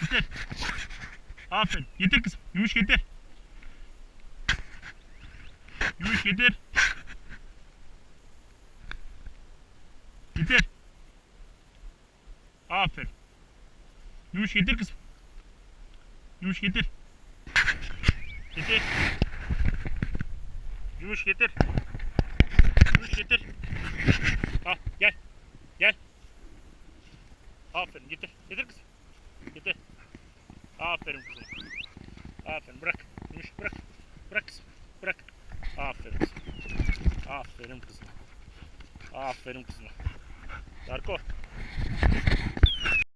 Getir. Aferin. Getir kızım. Yumuş getir. Yumuş getir. Getir. Aferin. Yumuş getir kızım. Yumuş getir. Getir. Yumuş getir. Yumuş getir. Al gel. Gel. Aferin getir. Getir kızım. Getir. Aferin kızım. Aferin bırak. Yumuş bırak. Bırak kızım. Bırak. Aferin kızım. Aferin kızım. Aferin kızım. Darko.